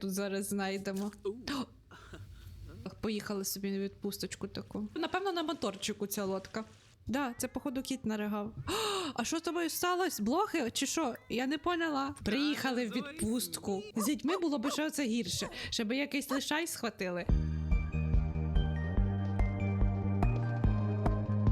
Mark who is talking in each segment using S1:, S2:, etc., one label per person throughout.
S1: тут зараз знайдемо. Поїхали собі на відпусточку таку. Напевно, на моторчику ця лодка. Да, це, походу, кіт наригав. А що з тобою сталося? Блохи чи що? Я не поняла. Приїхали в відпустку. З дітьми було б що це гірше, щоб якийсь лишай схватили.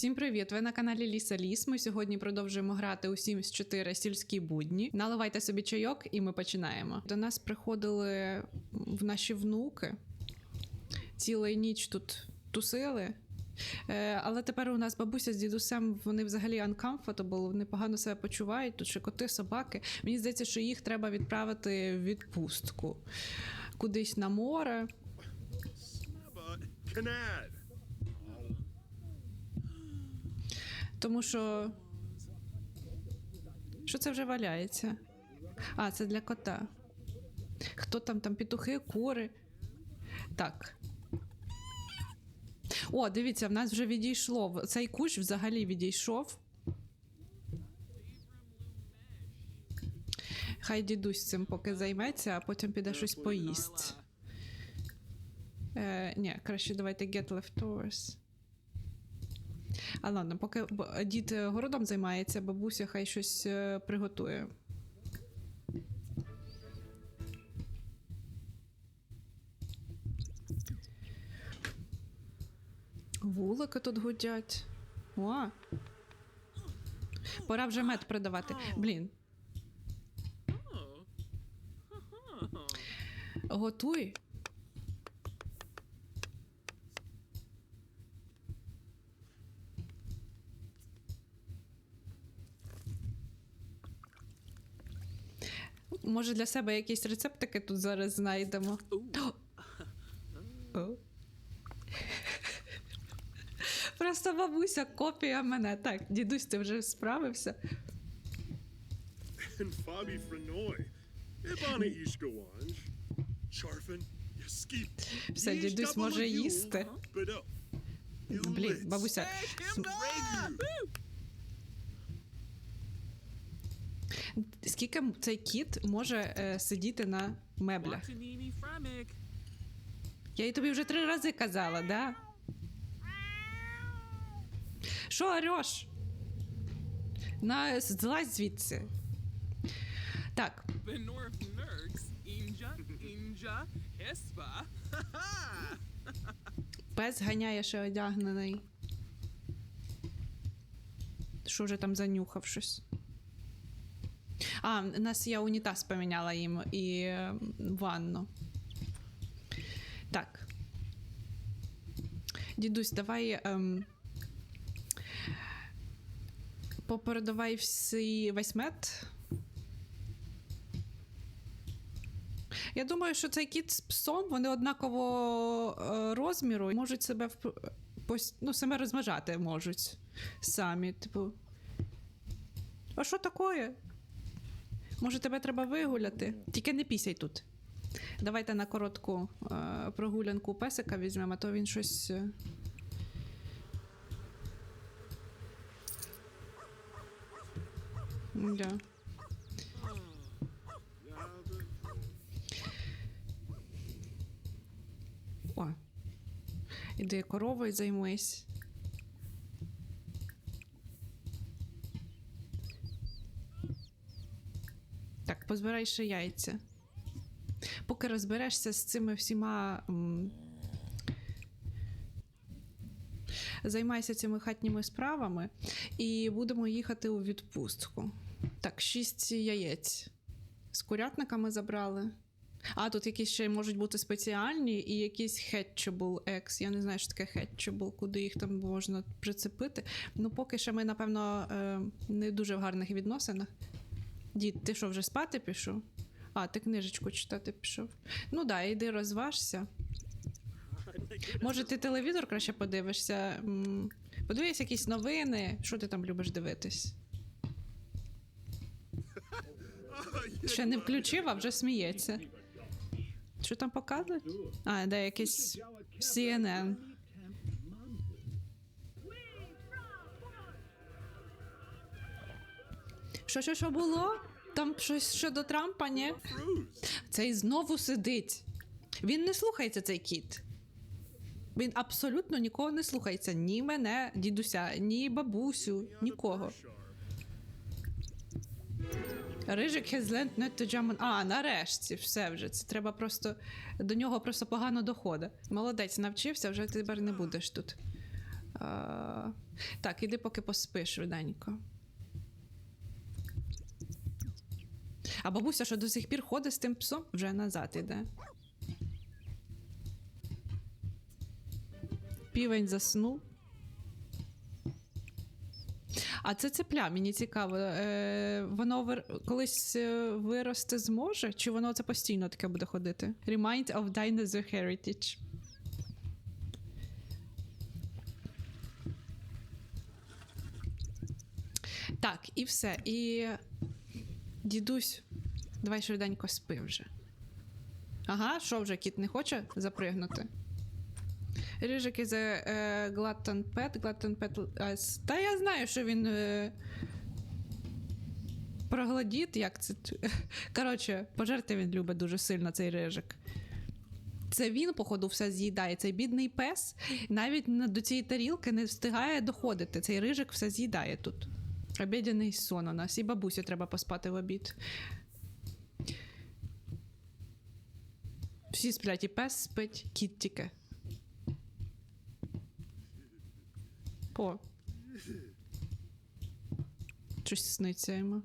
S1: Всім привіт! Ви на каналі Ліса Ліс. Ми сьогодні продовжуємо грати у Sims 4 сільські будні. Наливайте собі чайок, і ми починаємо. До нас приходили в наші внуки. Цілу ніч тут тусили. Е, але тепер у нас бабуся з дідусем вони взагалі uncomfortable, вони погано себе почувають. Тут ще коти, собаки. Мені здається, що їх треба відправити в відпустку кудись на море.
S2: But Canad.
S1: Тому що. Що це вже валяється? А, це для кота. Хто там там петухи, кури? Так. О, дивіться, в нас вже відійшло. Цей кущ взагалі відійшов. Хай дідусь цим поки займеться, а потім піде щось поїсть. Е, ні, краще давайте get leftovers. А ладно, поки дід е, городом займається, бабуся хай щось е, приготує. Вулики тут гудять. О! Пора вже мед продавати. Блін. Готуй. Може, для себе якісь рецептики тут зараз знайдемо. Просто бабуся копія мене. Так, дідусь, ти вже справився.
S2: Ishkawanj. Charfin.
S1: Все, дідусь може їсти. Блін, бабуся. Скільки цей кіт може е, сидіти на меблях? Я їй тобі вже три рази казала, да? Що ореш? На, злазь звідси. Так, пес ганяє ще одягнений. Що вже там занюхав щось? А, у нас я унітаз поміняла їм і е, ванну. Так. Дідусь, давай. Ем, попередавай всі весь мед. Я думаю, що цей кіт з псом вони однакового е, розміру і можуть себе в, ну, себе розмножати можуть самі. Типу. А що таке? Може, тебе треба вигуляти? Тільки не пісяй тут. Давайте на коротку е, прогулянку песика візьмемо, а то він щось. е, Да. О. Іди коровою займись. Позбирай ще яйця. Поки розберешся з цими всіма. Займайся цими хатніми справами і будемо їхати у відпустку. Так, шість яєць. З курятниками забрали. А, тут якісь ще можуть бути спеціальні і якісь hatchable eggs. Я не знаю, що таке hatchable, куди їх там можна прицепити. Ну, поки що ми, напевно, е, не дуже в гарних відносинах. Дід, ти що, вже спати пішов? А, ти книжечку читати пішов. Ну да, йди розважся. Може, ти телевізор краще подивишся? Подивись якісь новини. Що ти там любиш дивитись? Ще не включив, а вже сміється. Що там показують? А, де якийсь CNN. Що, що, що було? там щось щодо Трампа, ні? Цей знову сидить. Він не слухається, цей кіт. Він абсолютно нікого не слухається. Ні мене, дідуся, ні бабусю, нікого. Рижик not to jump on... А, нарешті, все вже. Це треба просто. До нього просто погано доходить. Молодець, навчився, вже тепер не будеш тут. А... Так, іди поки поспиш швиденько. А бабуся, що до сих пір ходить з тим псом, вже назад іде. Півень заснув. А це цепля, мені цікаво. Е, воно вир- колись е, вирости зможе, чи воно це постійно таке буде ходити? Remind of dinosaur heritage. Так, і все. І дідусь, давай швиденько спи вже. Ага, що вже кіт не хоче запригнути? Рижик із е, Glutton Pet, Glutton Pet. е, Та я знаю, що він. Е, проглодіт, як це. Коротше, пожерти він любить дуже сильно цей рижик. Це він, походу, все з'їдає. Цей бідний пес навіть до цієї тарілки не встигає доходити. Цей рижик все з'їдає тут. Обідяний сон у нас. І бабусі треба поспати в обід. Всі сплять, і пес спить, кіт тільки. О. Щось сниться йому.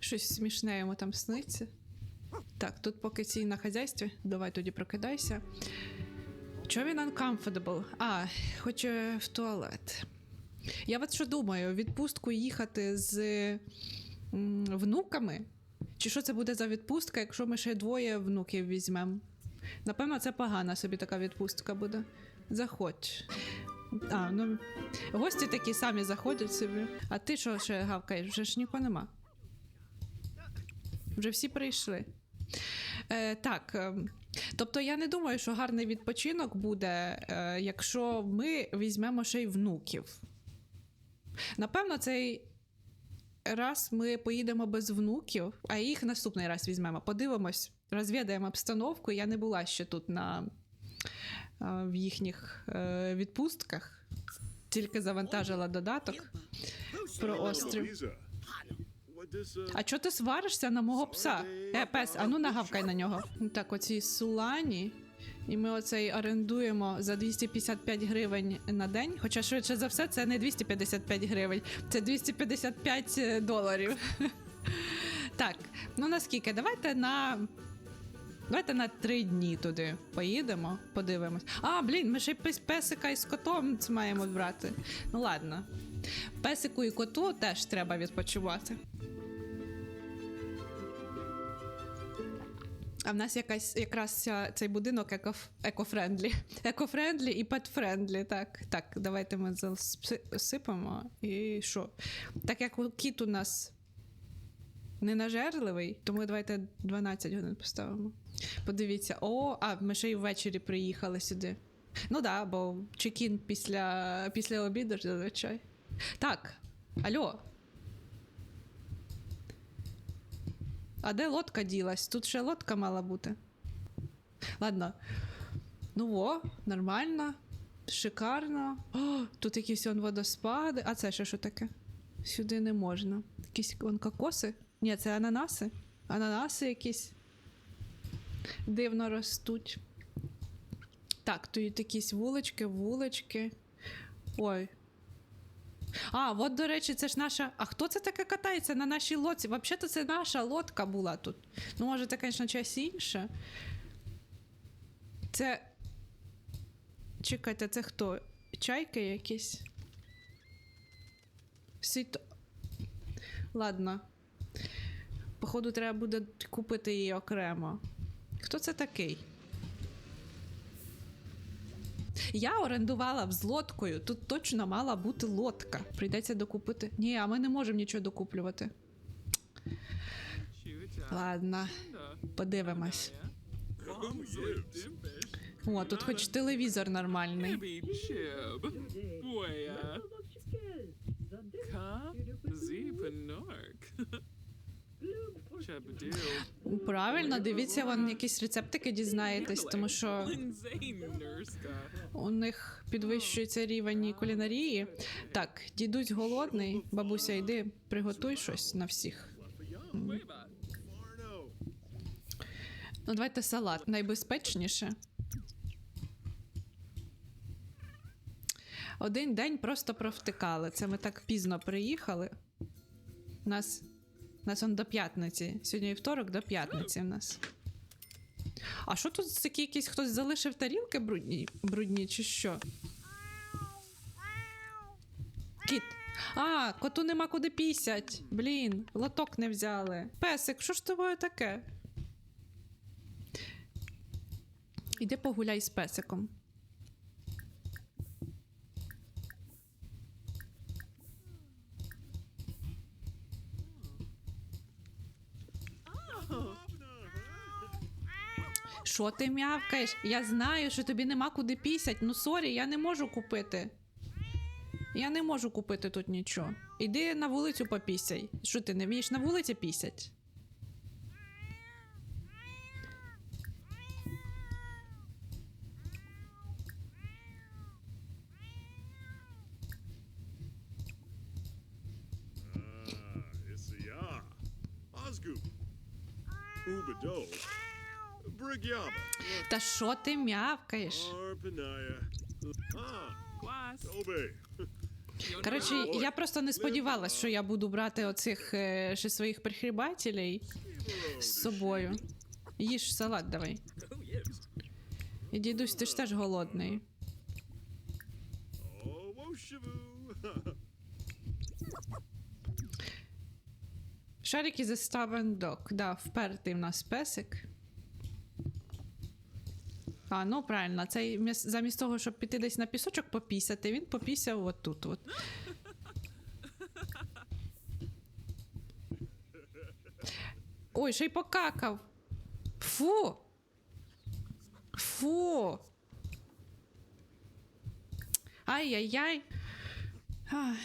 S1: Щось смішне йому там сниться. Так, тут поки ці на хазяйстві. Давай тоді прокидайся. Чого він uncomfortable? А, хоче в туалет. Я от що думаю, відпустку їхати з внуками? Чи що це буде за відпустка, якщо ми ще двоє внуків візьмемо? Напевно, це погана собі така відпустка буде. Заходь. А, ну, гості такі самі заходять собі. А ти що ще гавкаєш? Вже ж нікого нема. Вже всі прийшли. Е, так. е, Тобто я не думаю, що гарний відпочинок буде, е, якщо ми візьмемо ще й внуків. Напевно, цей раз ми поїдемо без внуків, а їх наступний раз візьмемо. Подивимось, розвідаємо обстановку. Я не була ще тут на, е, в їхніх відпустках, тільки завантажила додаток про острів. А чого ти сваришся на мого пса? Е, пес, а ну нагавкай на нього. Так, оці сулані. І ми оцей орендуємо за 255 гривень на день. Хоча швидше за все, це не 255 гривень, це 255 доларів. Так, ну наскільки? Давайте на. Давайте на три дні туди поїдемо, подивимось. А, блін, ми ще й пес- песика із котом це маємо брати. Ну ладно. Песику і коту теж треба відпочивати. А в нас якась якраз цей будинок екоф, екофрендлі. Екофрендлі і петфрендлі. Так, так, давайте ми засипемо. І що? Так як кіт у нас не нажерливий, тому давайте 12 годин поставимо. Подивіться, о, а ми ще й ввечері приїхали сюди. Ну да, бо чекін після, після обіду зазвичай. Так, алло. А де лодка ділась? Тут ще лодка мала бути. Ладно. Ну о, нормально. Шикарно. О, тут якісь он водоспади. А це ще що таке? Сюди не можна. Якісь он кокоси? Ні, це ананаси. Ананаси якісь дивно ростуть. Так, тут якісь вулички, вулички. Ой. А, от, до речі, це ж наша. А хто це таке катається на нашій лодці? Взагалі-то це наша лодка була тут. Ну, може, це, звісно, щось інше. Це. Чекайте, це хто? Чайки якісь? Світо. Ладно. Походу, треба буде купити її окремо. Хто це такий? Я орендувала з лодкою. Тут точно мала бути лодка. Прийдеться докупити. Ні, а ми не можемо нічого докуплювати. Ладно, подивимось. О, тут хоч телевізор нормальний. Правильно, дивіться, вон якісь рецептики дізнаєтесь, тому що. У них підвищується рівень кулінарії. Так, дідусь голодний, бабуся, йди, приготуй щось на всіх. Ну, давайте салат найбезпечніше. Один день просто провтикали. Це ми так пізно приїхали. Нас, нас он до п'ятниці. Сьогодні вівторок до п'ятниці в нас. А що тут такі якісь хтось залишив тарілки брудні, брудні чи що? Кіт. А, коту нема куди пісять. Блін, лоток не взяли. Песик, що ж тобою таке? Іди погуляй з песиком. Що ти м'явкаєш? Я знаю, що тобі нема куди пісять. Ну сорі, я не можу купити. Я не можу купити тут нічого. Іди на вулицю попісяй. Що ти не вмієш на вулиці пісять?
S2: Ah, Isia.
S1: Та що ти м'явкаєш? Коротше, я просто не сподівалась, що я буду брати оцих е, ще своїх прихлібателей з собою. Їж салат давай. І дідусь, ти ж теж голодний.
S2: Oh, woshavu.
S1: Шарик is dog. Да, впертий в нас песик. А, ну правильно, цей замість того, щоб піти десь на пісочок попісяти, він попісяв отут. От. Ой, ще й покакав. Фу. Фу. Ай-яй-яй. Ай.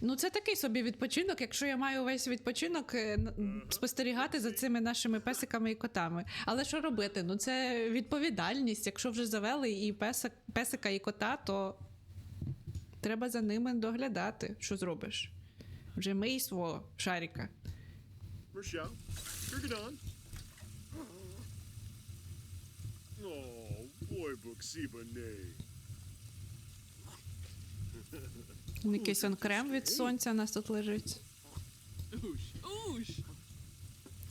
S1: Ну, це такий собі відпочинок, якщо я маю весь відпочинок е, спостерігати за цими нашими песиками і котами. Але що робити? Ну, це відповідальність. Якщо вже завели і песик, песика, і кота, то треба за ними доглядати. Що зробиш? Вже мий свого.
S2: Kirgadon. Oh, boy, Buxiba nay.
S1: Якийсь он крем від сонця у нас тут лежить.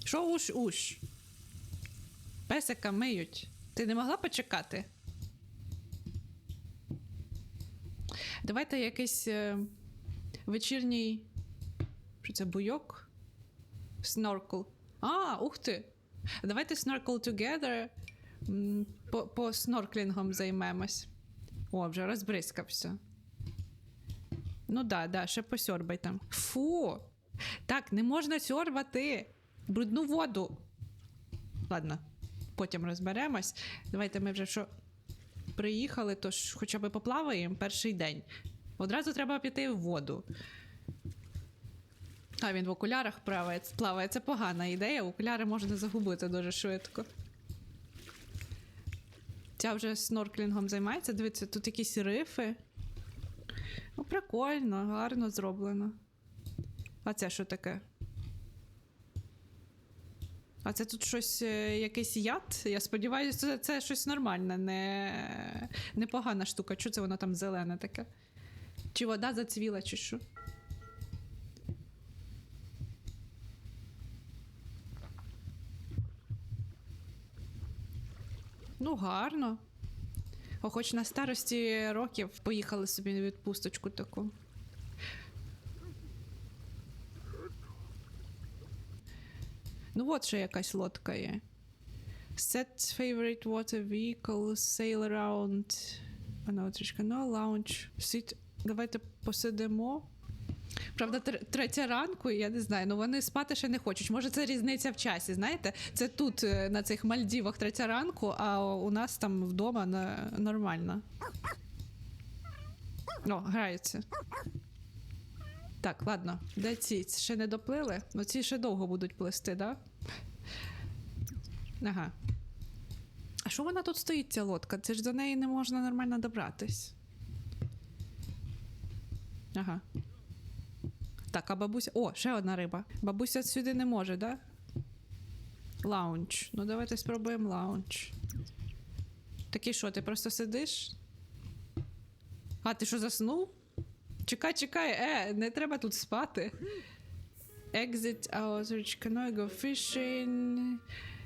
S1: Що уж уж? Песика миють. Ти не могла почекати? Давайте якийсь е, вечірній. Що це буйок? Сноркл. А, ух ти! Давайте snorkel together. По, по займемось. О, вже розбризкався. Ну да, да, ще посьорбай там. Фу! Так, не можна сьорбати. Брудну воду. Ладно, потім розберемось. Давайте ми вже що приїхали, то ж хоча б поплаваємо перший день. Одразу треба піти в воду. А він в окулярах плаває. плаває. Це погана ідея. Окуляри можна загубити дуже швидко. Ця вже снорклінгом займається. Дивіться, тут якісь рифи. Ну, прикольно, гарно зроблено. А це що таке? А це тут щось, е, якийсь яд? Я сподіваюся, це, це щось нормальне, не, не погана штука. Чого це воно там зелене таке? Чи вода зацвіла, чи що? Ну, гарно. Хоч на старості років поїхали собі на відпусточку таку. Ну, от ще якась лодка є. Set favorite water vehicle, sail around. Вона трішки, no lounge. Sit. Давайте посидимо. Правда, тр- третя ранку, я не знаю, ну вони спати ще не хочуть. Може, це різниця в часі. Знаєте, це тут е, на цих Мальдівах третя ранку, а у нас там вдома нормально. О, граються. Так, ладно, де ці? Ще не доплили? Ну ці ще довго будуть плисти, да? Ага. А що вона тут стоїть, ця лодка? Це ж до неї не можна нормально добратись. Ага. Так, а бабуся. О, ще одна риба. Бабуся сюди не може, да? Лаунч. Ну, давайте спробуємо лаунч. Такий що, ти просто сидиш? А, ти що заснув? Чекай, чекай, е, не треба тут спати. Exit outreach canoe, go fishing.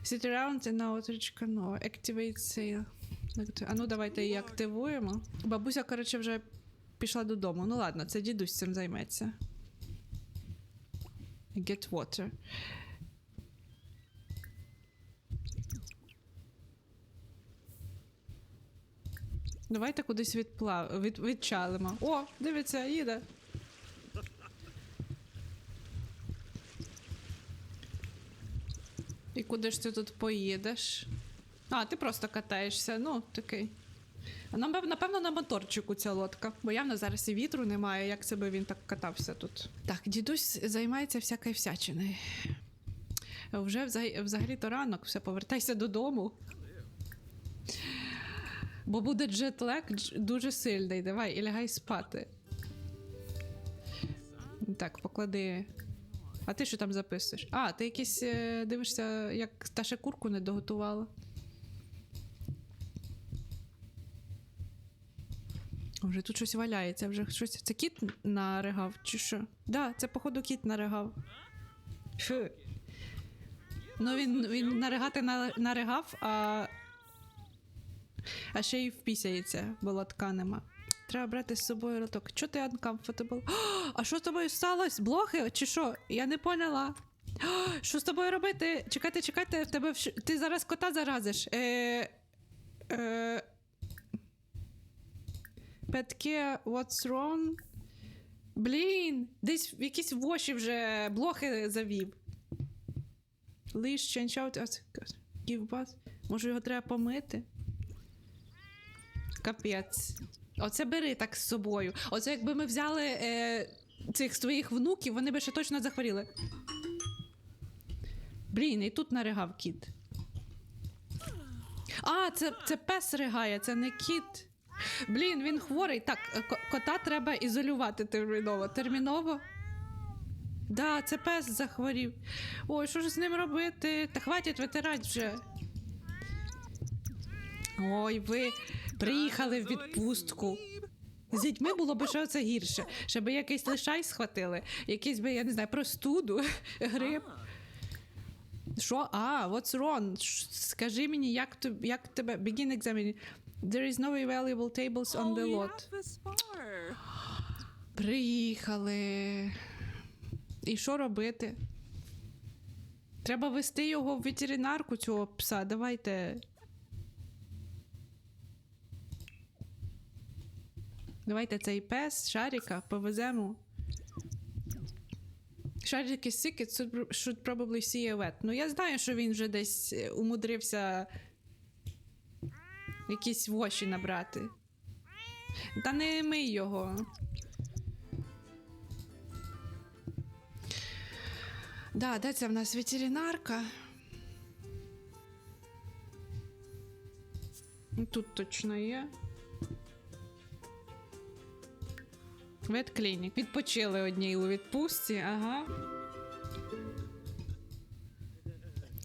S1: Sit around in outreach canoe. Activate sail. А ну давайте її активуємо. Бабуся, коротше, вже пішла додому. Ну ладно, це дідусь цим займеться. Get water. Давайте кудись відплав... від... відчалимо. О, дивіться, їде. І куди ж ти тут поїдеш? А, ти просто катаєшся, ну, такий. Нам, напевно, на моторчику ця лодка, бо явно зараз і вітру немає, як це би він так катався тут. Так, дідусь займається всякою всячиною. Вже взагалі-то ранок, все, повертайся додому. Бо буде джетлек дуже сильний. Давай, і лягай спати. Так, поклади. А ти що там записуєш? А, ти якийсь е, дивишся, як та ще курку не доготувала. Вже тут щось валяється, вже щось. Це кіт наригав, чи що? Да, це, походу, кіт наригав. Фу. Ну, він, він наригати наригав, а. А ще й впісяється, бо лотка нема. Треба брати з собою лоток. Чого ти uncomfortable? А що з тобою сталося? Блохи чи що? Я не поняла. Що з тобою робити? Чекайте, чекайте, в тебе ти зараз кота заразиш. Е, е, Петке, what's wrong? Блін, десь в якісь воші вже блохи завів. Лиш change out. Може його треба помити? Капець. Оце бери так з собою. Оце якби ми взяли е, цих своїх внуків, вони би ще точно захворіли. Блін, і тут наригав кіт. А, це, це пес ригає, це не кіт. Блін, він хворий. Так, е, кота треба ізолювати терміново. Терміново. Да, це пес захворів. Ой, що ж з ним робити? Та хватить витирати вже. Ой, ви приїхали в відпустку. З дітьми було б що це гірше. Щоб якийсь лишай схватили, якийсь би, я не знаю, простуду, грип. Що? А, what's wrong? Скажи мені, як, як тебе. Begin examining. There is no valuable tables on
S3: oh,
S1: the
S3: we
S1: lot.
S3: have.
S1: Приїхали. І що робити? Треба вести його в ветеринарку цього пса. Давайте. Давайте цей пес, шарика, повеземо. Шарик is sick, it should- should probably see a vet. Ну, я знаю, що він вже десь е, умудрився якісь воші набрати. Та не мий його. Да, де це в нас ветеринарка? Тут точно є. Ветклінік. Відпочили одній у відпустці, ага.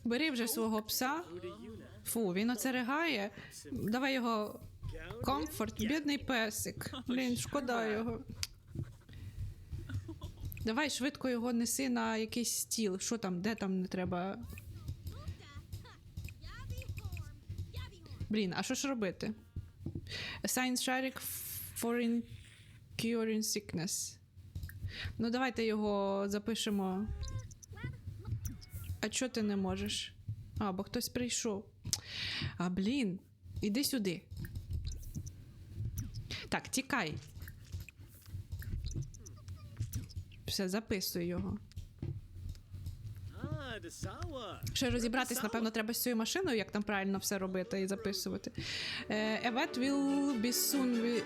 S1: Бери вже свого пса. Фу, він оце ригає. Давай його комфорт, бідний песик. Блін, шкода його. Давай швидко його неси на якийсь стіл. Що там, де там не треба. Блін, а що ж робити? Assign Sharik for curing sickness. Ну, давайте його запишемо. А чого ти не можеш? А, бо хтось прийшов. А, блін, іди сюди. Так, тікай. Все, записуй його. Ще розібратись, напевно, треба з цією машиною, як там правильно все робити і записувати. Е, A will be soon wi-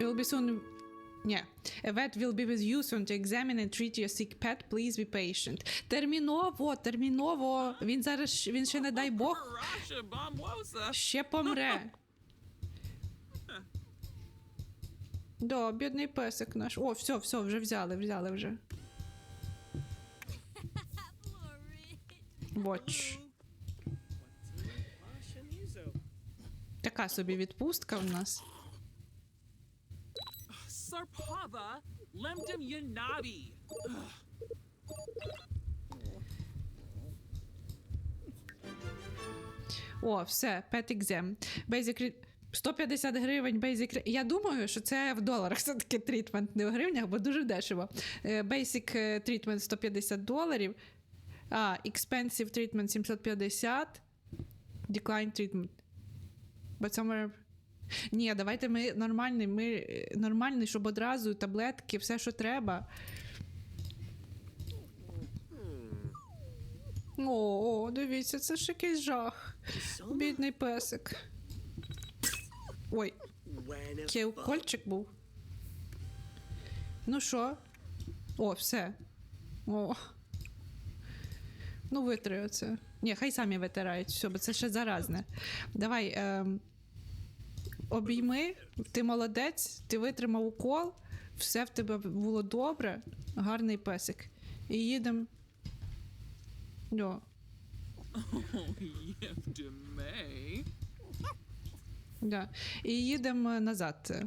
S1: will be soon ні. A vet will be with you soon to examine and treat your sick pet. Please be patient. Терміново, терміново. Він зараз він ще не дай Бог ще помре. Да, бідний песик наш. О, все, все, вже взяли, взяли вже. Watch. Така собі відпустка в нас.
S3: Sarpava. Lemtum Yanabi.
S1: О, все, Pet Exam. Basic 150 гривень Basic Я думаю, що це в доларах все-таки трітмент, не в гривнях, бо дуже дешево. Е, Basic е, treatment 150 доларів. А, Expensive treatment 750. Decline treatment. But somewhere... Ні, давайте ми нормальний, ми нормальний, щоб одразу таблетки, все, що треба. О, дивіться, це ж якийсь жах. Бідний песик. Ой, який укольчик був. Ну що? О, все. О. Ну, витри оце. Ні, хай самі витирають, все, це ще заразне. Давай. Ем, обійми, ти молодець, ти витримав укол, все в тебе було добре, гарний песик. І їдемо.
S3: Oh,
S1: Да. І їдемо назад.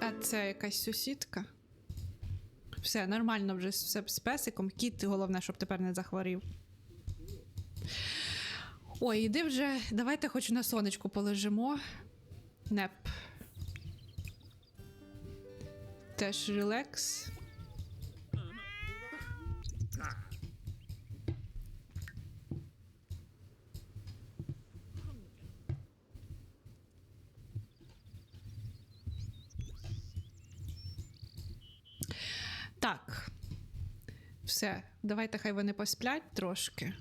S1: А це якась сусідка. Все, нормально вже все з песиком. Кіт, головне, щоб тепер не захворів. Ой, іди вже, давайте хоч на сонечку полежимо. Неп. Теж релакс. Так. Все, давайте хай вони посплять трошки.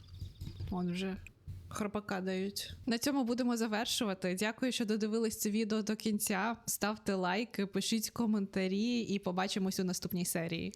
S1: Вон вже хропака дають. На цьому будемо завершувати. Дякую, що додивились це відео до кінця. Ставте лайки, пишіть коментарі і побачимось у наступній серії.